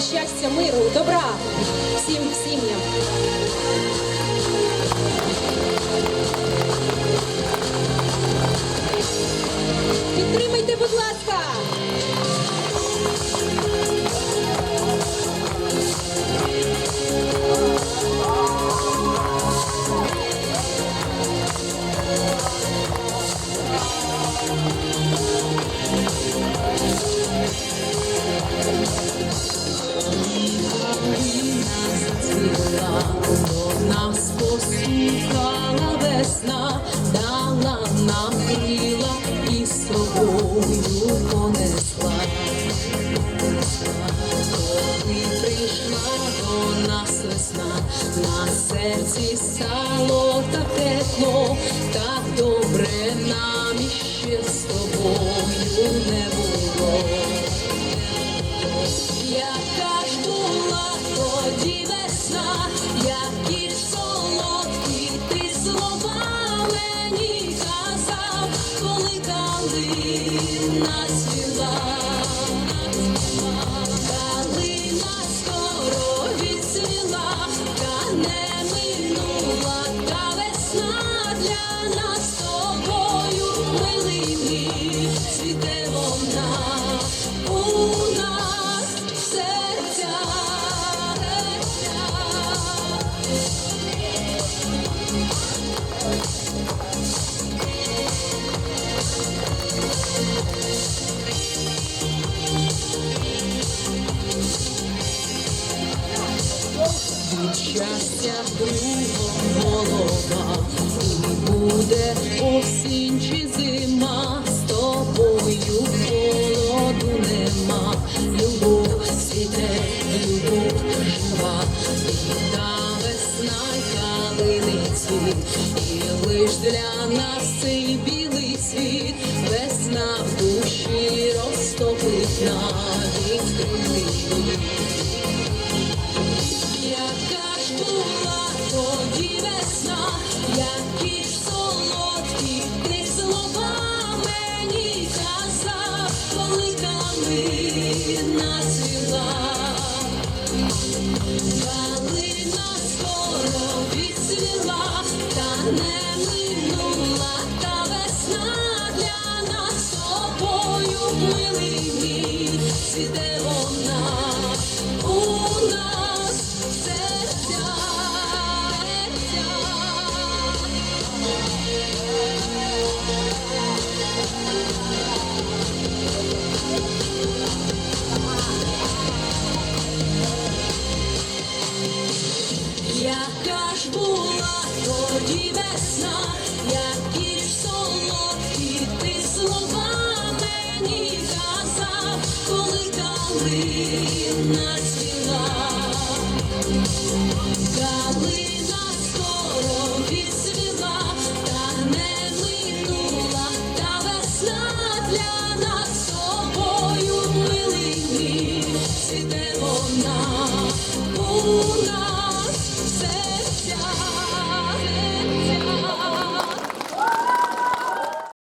щастя, миру, добра всім сім'ям. Весна, дала нам крила і з собою понесла. Коли прийшла до нас весна, на серці стало так тепло, так добре нам іще з тобою не було. Яка ж була тоді весна, для нас щастя кругом голова, і буде осінь чи зима, з тобою холоду нема, любов світе, любов жива, і та весна й калини цвіт, і лиш для нас цей білий світ, минула та весна для нас з тобою у нас серця. Я кажу тоді весна, як віриш солодкі, ти слова мені казав, коли калина цвіла, калина скоро відсвіла, та не минула, та весна для нас з тобою милий, вона.